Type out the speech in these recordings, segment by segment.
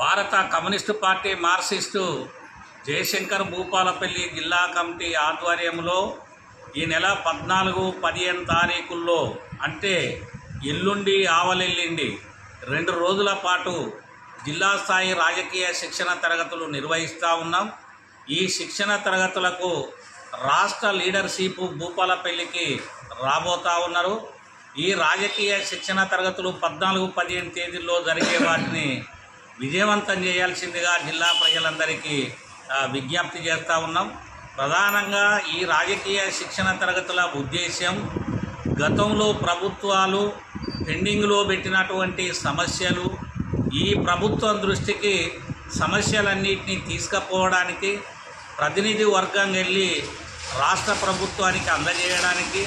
భారత communist party Marxist Jayashankar Bhupalpally జిల్లా committee ఆధ్వర్యంలో ఈ నెల పద్నాలుగు పదిహేను తారీఖుల్లో అంటే ఎల్లుండి ఆవలెల్లిండి రెండు రోజుల పాటు జిల్లా స్థాయి రాజకీయ శిక్షణ తరగతులు నిర్వహిస్తూ ఉన్నాం. ఈ శిక్షణ తరగతులకు రాష్ట్ర లీడర్షిప్ భూపాలపల్లికి రాబోతా ఉన్నారు. ఈ రాజకీయ శిక్షణ తరగతులు పద్నాలుగు పదిహేను తేదీల్లో జరిగే వాటిని విజయవంతం చేయాల్సిందిగా జిల్లా ప్రజలందరికీ విజ్ఞప్తి చేస్తూ ఉన్నాం. ప్రధానంగా ఈ రాజకీయ శిక్షణ తరగతుల ఉద్దేశ్యం గతంలో ప్రభుత్వాలు పెండింగ్లో పెట్టినటువంటి సమస్యలు ఈ ప్రభుత్వం దృష్టికి సమస్యలన్నింటినీ తీసుకుపోవడానికి ప్రతినిధి వర్గం వెళ్ళి రాష్ట్ర ప్రభుత్వానికి అందజేయడానికి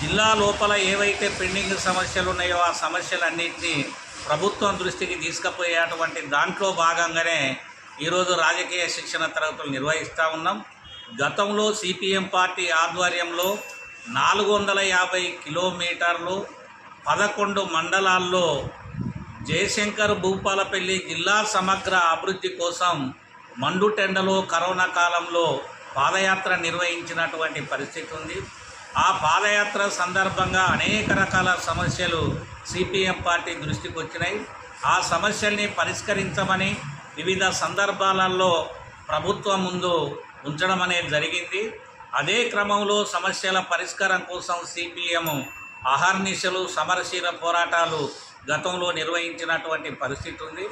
జిల్లా లోపల ఏవైతే పెండింగ్ సమస్యలు ఉన్నాయో ఆ సమస్యలన్నింటినీ ప్రభుత్వం దృష్టికి తీసుకుపోయేటువంటి దాంట్లో భాగంగానే ఈరోజు రాజకీయ శిక్షణ తరగతులు నిర్వహిస్తూ ఉన్నాం. గతంలో సిపిఎం పార్టీ ఆధ్వర్యంలో నాలుగు వందల యాభై కిలోమీటర్లు పదకొండు మండలాల్లో జయశంకర్ భూపాలపల్లి జిల్లా సమగ్ర అభివృద్ధి కోసం మండుటెండలో కరోనా కాలంలో పాదయాత్ర నిర్వహించినటువంటి పరిస్థితి ఉంది. ఆ పాదయాత్ర సందర్భంగా అనేక రకాల సమస్యలు సిపిఎం పార్టీ దృష్టికి వచ్చినాయి. ఆ సమస్యల్ని పరిష్కరించమని వివిధ సందర్భాలలో ప్రభుత్వం ముందు ఉంచడం అనేది జరిగింది. అదే క్రమంలో సమస్యల పరిష్కారం కోసం సిపిఎం అహర్నిశలు సమరశీల పోరాటాలు గతంలో నిర్వహించినటువంటి పరిస్థితి ఉంది.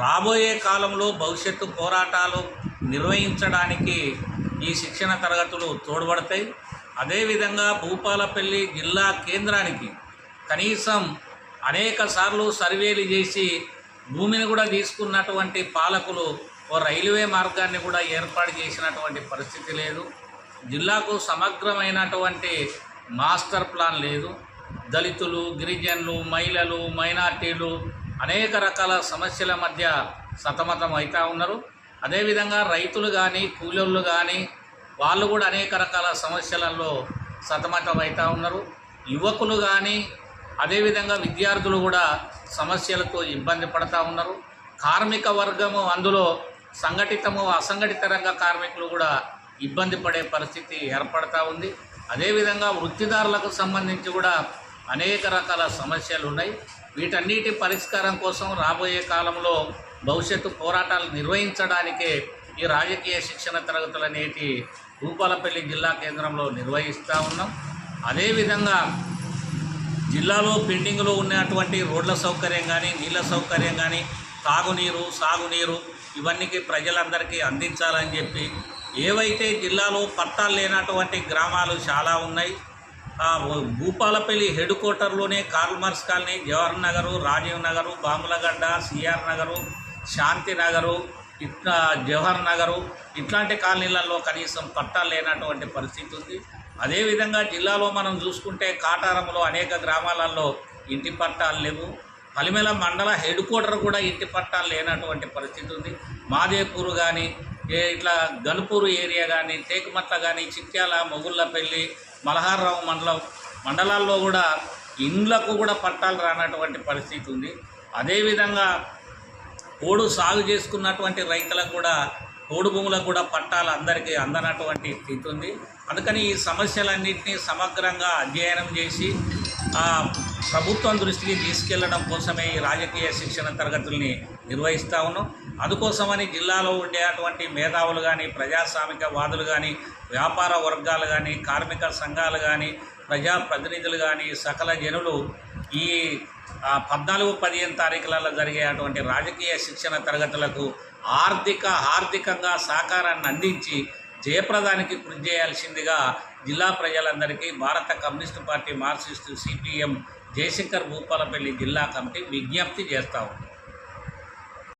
రాబోయే కాలంలో భవిష్యత్తు పోరాటాలు నిర్వహించడానికి ఈ శిక్షణ తరగతులు తోడ్పడతాయి. అదేవిధంగా భూపాలపల్లి జిల్లా కేంద్రానికి కనీసం అనేక సార్లు సర్వేలు చేసి భూమిని కూడా తీసుకున్నటువంటి పాలకులు ఓ రైల్వే మార్గాన్ని కూడా ఏర్పాటు చేసినటువంటి పరిస్థితి లేదు. జిల్లాకు సమగ్రమైనటువంటి మాస్టర్ ప్లాన్ లేదు. దళితులు గిరిజనులు మహిళలు మైనార్టీలు అనేక రకాల సమస్యల మధ్య సతమతం అవుతూ ఉన్నారు అదేవిధంగా రైతులు కానీ కూలీళ్ళు కానీ వాళ్ళు కూడా అనేక రకాల సమస్యలలో సతమతం అవుతూ ఉన్నారు. యువకులు కానీ అదేవిధంగా విద్యార్థులు కూడా సమస్యలతో ఇబ్బంది పడతా ఉన్నారు. కార్మిక వర్గము అందులో సంఘటితము అసంఘటిత రంగ కార్మికులు కూడా ఇబ్బంది పడే పరిస్థితి ఏర్పడతా ఉంది. అదేవిధంగా వృత్తిదారులకు సంబంధించి కూడా అనేక రకాల సమస్యలు ఉన్నాయి. వీటన్నిటి పరిష్కారం కోసం రాబోయే కాలంలో భవిష్యత్తు పోరాటాలు నిర్వహించడానికే ఈ రాజకీయ శిక్షణ తరగతులు అనేటి భూపాలపల్లి జిల్లా కేంద్రంలో నిర్వహిస్తూ ఉన్నాం. అదేవిధంగా జిల్లాలో పెండింగ్లో ఉన్నటువంటి రోడ్ల సౌకర్యం కానీ నీళ్ళ సౌకర్యం కానీ తాగునీరు సాగునీరు ఇవన్నీ ప్రజలందరికీ అందించాలని చెప్పి ఏవైతే జిల్లాలో పట్టాలు లేనటువంటి గ్రామాలు చాలా ఉన్నాయి Bhupalpally head క్వార్టర్లోనే Karl Marx colony Jawahar Nagar Rajiv Nagar Bamulagadda CR Nagar Shanti Nagar ఇట్లా జవహర్ నగరు ఇట్లాంటి కాలనీలలో కనీసం పట్టాలు లేనటువంటి పరిస్థితి ఉంది. అదేవిధంగా జిల్లాలో మనం చూసుకుంటే కాటారంలో అనేక గ్రామాలలో ఇంటి పట్టాలు లేవు. పలిమెల మండల హెడ్ క్వార్టర్ కూడా ఇంటి పట్టాలు లేనటువంటి పరిస్థితి ఉంది. మాదేపూరు కానీ ఏ ఇట్లా గనుపూరు ఏరియా కానీ టేకుమట్ల కానీ చిట్యాల మొగుళ్ళపల్లి మలహారరావు మండలం మండలాల్లో కూడా ఇండ్లకు కూడా పట్టాలు రానటువంటి పరిస్థితి ఉంది. అదేవిధంగా పోడు సాగు చేసుకున్నటువంటి రైతులకు కూడా పోడు భూములకు కూడా పట్టాలు అందరికీ అందనటువంటి స్థితి ఉంది. అందుకని ఈ సమస్యలన్నింటినీ సమగ్రంగా అధ్యయనం చేసి ప్రభుత్వం దృష్టికి తీసుకెళ్ళడం కోసమే ఈ రాజకీయ శిక్షణ తరగతుల్ని నిర్వహిస్తూ ఉన్నాం. అందుకోసమని జిల్లాలో ఉండేటువంటి మేధావులు కానీ ప్రజాస్వామిక వాదులు కానీ వ్యాపార వర్గాలు కానీ కార్మిక సంఘాలు కానీ ప్రజాప్రతినిధులు కానీ సకల జనులు ఈ పద్నాలుగు పదిహేను తారీఖులలో జరిగేటువంటి రాజకీయ శిక్షణ తరగతులకు ఆర్థిక ఆర్థికంగా సహకారాన్ని అందించి జయప్రదానికి కృషి చేయాల్సిందిగా జిల్లా ప్రజలందరికీ భారత communist party Marxist CPM Jayashankar Bhupalpally జిల్లా కమిటీ విజ్ఞప్తి చేస్తా ఉంది.